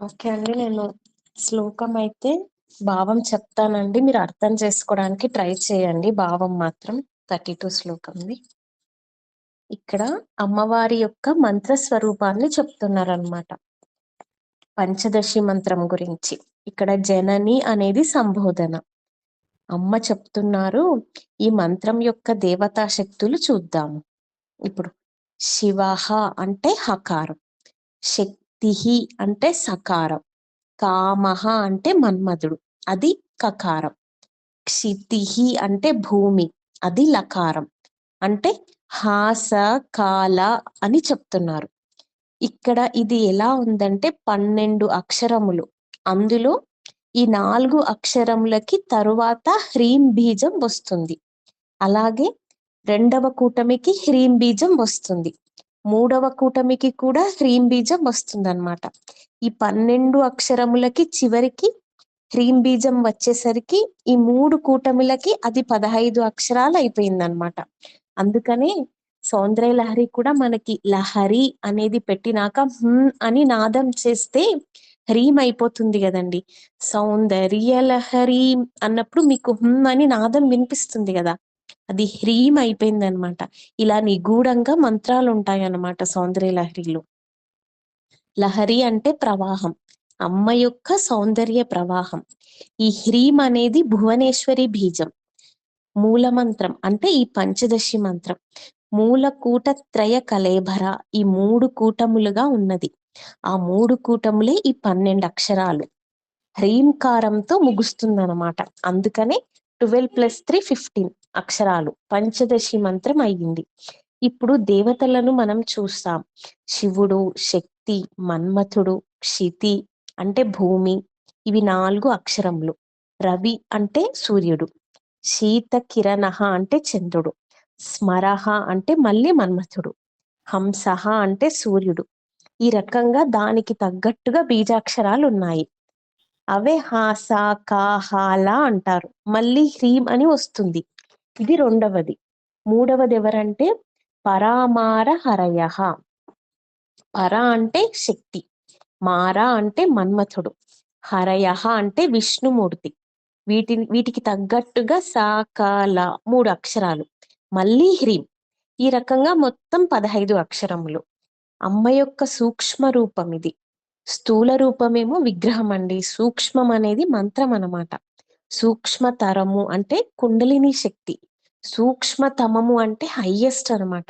Okay అండి. నేను శ్లోకం అయితే భావం చెప్తానండి. మీరు అర్థం చేసుకోవడానికి ట్రై చేయండి. భావం మాత్రం థర్టీ టూ శ్లోకంది. ఇక్కడ అమ్మవారి యొక్క మంత్ర స్వరూపాన్ని చెప్తున్నారనమాట పంచదశి మంత్రం గురించి. ఇక్కడ జనని అనేది సంబోధన. అమ్మ చెప్తున్నారు ఈ మంత్రం యొక్క దేవతా శక్తులు చూద్దాము. ఇప్పుడు శివహ అంటే హకారం. శక్తి తిహి అంటే సకారం. కామహ అంటే మన్మధుడు. అది కకారం. క్షితిహి అంటే భూమి. అది లకారం. అంటే హాస కాల అని చెప్తున్నారు. ఇక్కడ ఇది ఎలా ఉందంటే పన్నెండు అక్షరములు. అందులో ఈ నాలుగు అక్షరములకి తరువాత హ్రీం బీజం వస్తుంది. అలాగే రెండవ కూటమికి హ్రీం బీజం వస్తుంది. మూడవ కూటమికి కూడా హ్రీం బీజం వస్తుంది అనమాట ఈ పన్నెండు అక్షరములకి చివరికి హ్రీం బీజం వచ్చేసరికి ఈ మూడు కూటమిలకి అది పదహైదు అక్షరాలు అయిపోయిందనమాట అందుకనే సౌందర్య లహరి కూడా మనకి లహరి అనేది పెట్టినాక హుమ్ అని నాదం చేస్తే హ్రీం అయిపోతుంది కదండి. సౌందర్య లహరి అన్నప్పుడు మీకు హుమ్ అని నాదం వినిపిస్తుంది కదా. అది హ్రీం అయిపోయింది అనమాట ఇలా నిగూఢంగా మంత్రాలు ఉంటాయి అన్నమాట సౌందర్య లహరిలో. లహరి అంటే ప్రవాహం. అమ్మ యొక్క సౌందర్య ప్రవాహం. ఈ హ్రీం అనేది భువనేశ్వరి బీజం. మూల మంత్రం అంటే ఈ పంచదశి మంత్రం. మూల కూట త్రయ కలేభర ఈ మూడు కూటములుగా ఉన్నది. ఆ మూడు కూటములే ఈ పన్నెండు అక్షరాలు. హ్రీంకారంతో ముగుస్తుందన్నమాట అందుకనే ట్వెల్వ్ ప్లస్ త్రీ ఫిఫ్టీన్. అక్షరాలు. పంచదశి మంత్రం అయ్యింది. ఇప్పుడు దేవతలను మనం చూస్తాం. శివుడు శక్తి మన్మథుడు క్షితి అంటే భూమి. ఇవి నాలుగు అక్షరములు. రవి అంటే సూర్యుడు. శీత కిరణహ అంటే చంద్రుడు. స్మరహ అంటే మళ్ళీ మన్మథుడు. హంసహ అంటే సూర్యుడు. ఈ రకంగా దానికి తగ్గట్టుగా బీజాక్షరాలు ఉన్నాయి అవే హాస కాహాల అంటారు. మళ్ళీ హ్రీం అని వస్తుంది. ఇది రెండవది. మూడవది ఎవరంటే పరామార హరయ. పర అంటే శక్తి. మార అంటే మన్మథుడు. హరయ అంటే విష్ణుమూర్తి. వీటిని వీటికి తగ్గట్టుగా సాకాల మూడు అక్షరాలు. మళ్ళీ హ్రీం. ఈ రకంగా మొత్తం పదహైదు అక్షరములు. అమ్మ యొక్క సూక్ష్మ రూపం ఇది. స్థూల రూపమేమో విగ్రహం అండి. సూక్ష్మం అనేది మంత్రం అన్నమాట. సూక్ష్మతరము అంటే కుండలిని శక్తి. సూక్ష్మతమము అంటే హయ్యెస్ట్ అన్నమాట.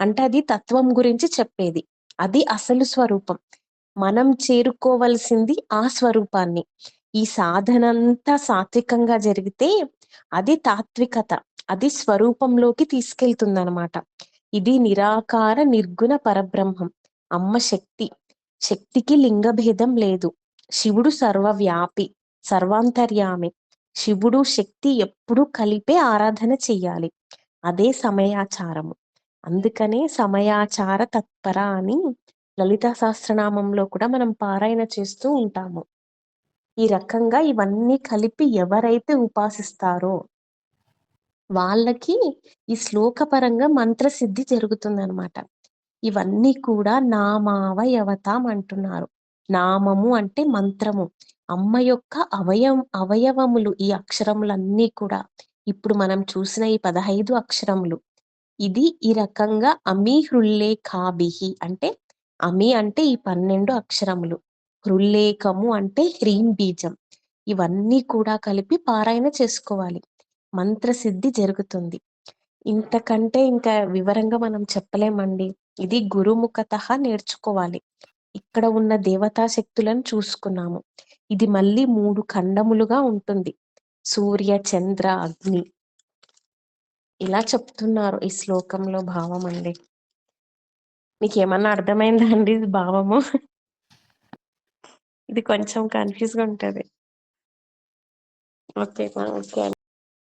అంటే అది తత్వం గురించి చెప్పేది. అది అసలు స్వరూపం. మనం చేరుకోవలసింది ఆ స్వరూపాన్ని. ఈ సాధనంతా సాత్వికంగా జరిగితే అది తాత్వికత. అది స్వరూపంలోకి తీసుకెళ్తుందన్నమాట. ఇది నిరాకార నిర్గుణ పరబ్రహ్మం. అమ్మ శక్తి. శక్తికి లింగభేదం లేదు. శివుడు సర్వవ్యాపి. సర్వాంతర్యామి. శివుడు శక్తి ఎప్పుడూ కలిపే ఆరాధన చెయ్యాలి. అదే సమయాచారము. అందుకనే సమయాచార తత్పర అని లలిత సహస్రనామంలో కూడా మనం పారాయణ చేస్తూ ఉంటాము. ఈ రకంగా ఇవన్నీ కలిపి ఎవరైతే ఉపాసిస్తారో వాళ్ళకి ఈ శ్లోకపరంగా మంత్రసిద్ధి జరుగుతుందనమాట ఇవన్నీ కూడా నామావయవతాం అంటున్నారు. నామము అంటే మంత్రము. అమ్మ యొక్క అవయవం అవయవములు ఈ అక్షరములన్నీ కూడా. ఇప్పుడు మనం చూసిన ఈ పదహైదు అక్షరములు. ఇది ఈ రకంగా అమి హృల్లేఖాభిహి అంటే అమి అంటే ఈ పన్నెండు అక్షరములు. హృల్లేఖము అంటే హ్రీం బీజం. ఇవన్నీ కూడా కలిపి పారాయణ చేసుకోవాలి. మంత్రసిద్ధి జరుగుతుంది. ఇంతకంటే ఇంకా వివరంగా మనం చెప్పలేమండి. ఇది గురుముఖత నేర్చుకోవాలి. ఇక్కడ ఉన్న దేవతా శక్తులను చూసుకున్నాము. ఇది మళ్ళీ మూడు ఖండములుగా ఉంటుంది. సూర్య చంద్ర అగ్ని. ఇలా చెప్తున్నారు ఈ శ్లోకంలో భావం అండి. మీకు ఏమన్నా అర్థమైందా అండి ఇది భావము? ఇది కొంచెం కన్ఫ్యూజ్గా ఉంటది. Okay okay